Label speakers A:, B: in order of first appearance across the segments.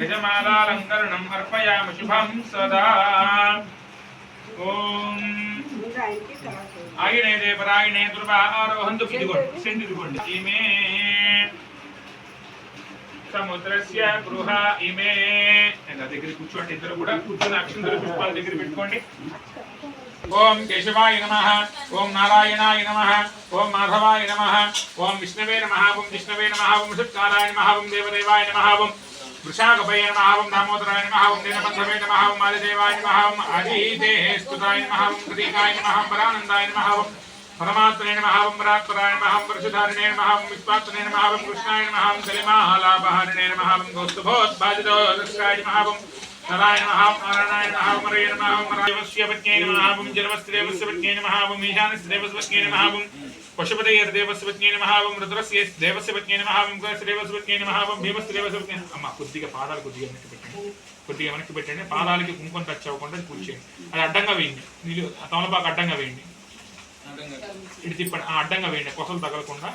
A: గజమాలాలంకరణం అర్పయామి శుభం సదా ఓం ఆగినే దేవరాగినే దుర్వా ఆరోహంతు ఇదిగోండి సెంట్ ఇదిగోండి ఈమె సముద్రస్య గృహ ఇమే నా దగ్గర కూర్చోండి ఇద్దరు కూడా కూర్చొని అక్షంతర పుష్పాల దగ్గర పెట్టుకోండి. ఓం కేశవాయ నమ ఓం నారాయణాయ నమ ఓం మాధవాయ నమ ఓం విష్ణవే నమ ఓం విష్ణవే నమ ఓం సత్కారాయ నమ ఓం దేవదేవాయ నమ ఓం వృషాగభయ నమ ఓం దామోదరాయ నమ ఓం దీనబంధవే నమ ఓం ఆదిదేవాయ నమ ఓం ఆదిదేహే స్తుతాయ నమ ఓం ప్రతీకాయ నమ ఓం పరానందాయ నమ ఓం పరమాత్మనే నమ ఓం పరాత్పరాయ నమ ఓం పరశుధారిణే నమ ఓం విశ్వాత్మనే నమ ఓం కృష్ణాయ నమ ఓం కలిమాలాపహారిణే నమ ఓం గౌస్తుభోద్భాజితోదస్కాయ నమ నమ ఓం నమ ఓం రాజవస్య నమ ఓం నమ ఓం ఈశానస్త్రేవస్య నమ ఓం రుద్రస్య దేవస్య దేవస్య పత్న్యై అమ్మ కొద్దిగా పాదాలు కొద్దిగా వెనక్కి పెట్టండి కొద్దిగా వెనక్కి పెట్టండి పాదాలకి కుంకుమ టచ్ అవ్వకుండా కూర్చోండి అది అడ్డంగా వేయండి నీళ్ళు తమలపాకు అడ్డంగా వేయండి ఇటు తిప్పండి అడ్డంగా వేయండి కొసలు తగలకుండా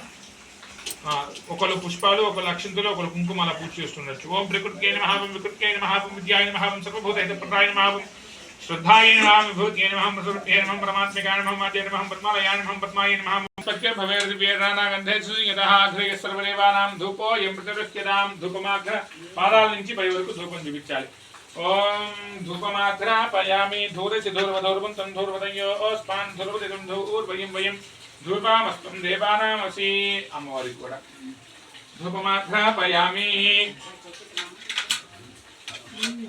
A: ఆ, ఒకళ్ళు పుష్పాలు ఒకళ్ళు అక్షంతులు ఒకళ్ళు కుంకుమ అలా పూజ చేస్తుండొచ్చు ఓం ప్రకృతికైన మహావం వికృతికైన మహావం విద్యాయ మహావం సర్వభూత ప్రదాయ మహావం శ్రద్ధాయ నమః విభూతియే నమః ప్రసృత్యే నమః పరమాత్మికాయ నమః మాధ్యే నమః పద్మాలయాయ నమః పద్మాయ నమః సత్య భవేర్ వీరానా గంధే సుయతః అఘ్రయ సర్వదేవానాం ధూపో యం ప్రతిరుహ్యతాం ధూపమాఘ్ర పాదాల నుంచి పై వరకు ధూపం చూపించాలి ఓం ధూపమాఘ్రాపయామి ధూరసి ధూర్వధూర్వం తం ధూర్వదయో ఓస్మాన్ ధూర్వదిగం ధూర్వయం వయం ధూపామస్తం దేవానామసి అమ్మవారికి కూడా ధూపమాఘ్రాపయామి ఇదిగోండి.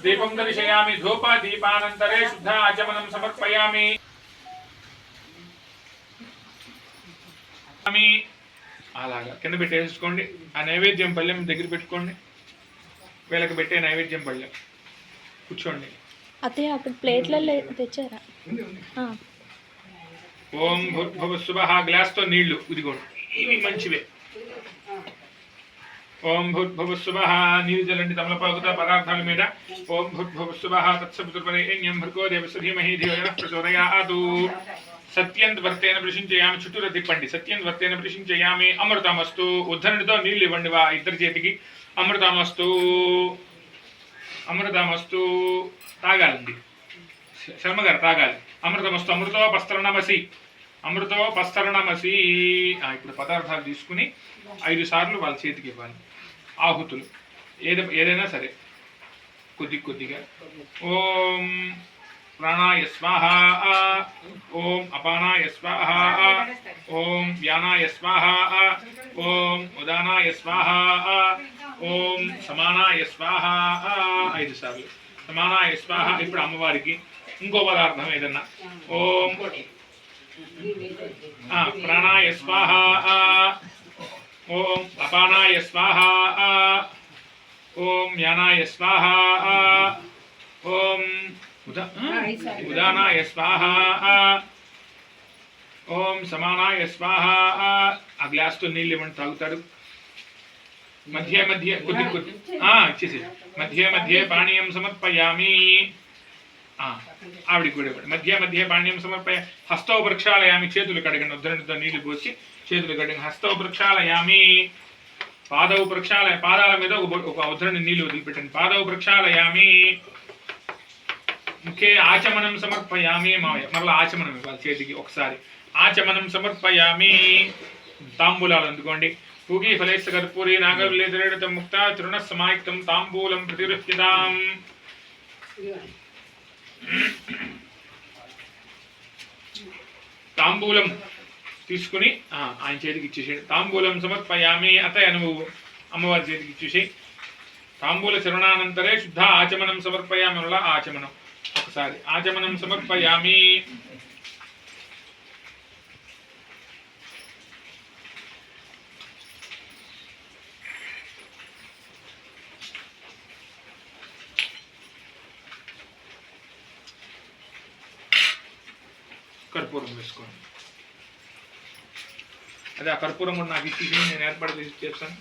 A: దీపం దర్శయామి ధూప దీపానంతరే శుద్ధ ఆచమనం సమర్పయామి. అలాగా. కింద పెట్టేసుకోండి. ఆ నైవేద్యం పళ్ళెం దగ్గర పెట్టుకోండి. వీళ్ళకి పెట్టే నైవేద్యం పళ్ళెం. కూర్చోండి.
B: అత్తయ్య అక్కడ ప్లేట్లలో తెచ్చారా.
A: ఓం భూర్భువ శుభ గ్లాస్తో నీళ్ళు. ఇదిగోండి. ఇవి మంచివే. ఓం భూర్భువ నీరుజలండి తమలపాకుత పదార్థాల మీద. ఓం భూర్భువ శుభ భర్గో దేవస్య ధీమహి ధియోయః ప్రచోదయాతు. సత్యంత్ వర్తేన ప్రశించయామి చుట్టూరా తిప్పండి. సత్యంత్ వర్తేన ప్రశించయామి అమృతమస్తు. ఉద్ధరణితో నీళ్ళు ఇవ్వండి వా ఇద్దరి చేతికి. అమృతమస్తు. అమృతమస్తు. తాగాలండి. శర్మ గారు తాగాలి. అమృతమస్తు అమృతో పస్తరణమసి. అమృతో పస్తరణమసి. ఇప్పుడు పదార్థాలు తీసుకుని ఐదు సార్లు వాళ్ళ చేతికి ఇవ్వాలి. ఆహుతులు ఏది ఏదైనా సరే. కొద్ది కొద్దిగా. ఓం ప్రాణాయ స్వాహ ఓం అపానాయ స్వాహ ఓం వ్యానాయ స్వాహ ఓం ఉదానాయ స్వాహ ఓం సమానాయ స్వాహ ఐదు సార్లు. సమానాయ స్వాహ ఇప్పుడు అమ్మవారికి. ఇంకో పదార్థం ఏదన్నా? ఓం ఆ, ప్రాణాయ స్వాహ ఓం అపానాయ స్వాహ ఓం యానాయ స్వాహ ఓం ఉద ఉదానాయ స్వాహ ఓం సమానాయ స్వాహ ఆ. గ్లాస్తో నీళ్ళు ఇవ్వండి తాగుతాడు? మధ్య మధ్య కొద్ది కొద్ది. ఇచ్చేసి మధ్య మధ్య పానీయం సమర్పయామి. ఆవిడికి కూడా ఇవ్వండి. మధ్య మధ్య పానీయం సమర్పయ హస్తో వృక్షాలయామి చేతులు కడగండి ఉద్ధరణితో నీళ్ళు పోసి చేతులు కడగండి హస్తౌ వృక్షాలయామి పాదవ వృక్షాలయ పాదాల మీద ఒక బొ- ఒక ఉద్ధరణి నీళ్ళు వదిలిపెట్టండి పాదవ వృక్షాలయామి ముఖ్య ఆచమనం సమర్పయామి మావయ్య. మరలా ఆచమనం ఇవ్వాలి చేతికి ఒకసారి. ఆచమనం సమర్పయామి. తాంబూలాలు అందుకోండి. పూగి ఫలేశ కర్పూరి నాగవిలేదరేడిత ముక్త తృణ సమాయుక్తం తాంబూలం ప్రతిరుహ్యతాం తాంబూలం తీసుకుని ఆ, ఆయన చేతికి ఇచ్చేసాడు తాంబూలం సమర్పయామి అతయ నువ్వు అమ్మవారి చేతికి ఇచ్చేసి తాంబూల శరణానంతరే శుద్ధ ఆచమనం సమర్పయామి ఆచమనం. ఒకసారి ఆచమనం సమర్పయామి. కర్పూరం వేసుకోండి. అదే ఆ కర్పూరం నాకు ఇచ్చి నేను ఏర్పాటు చేసి చేస్తాను.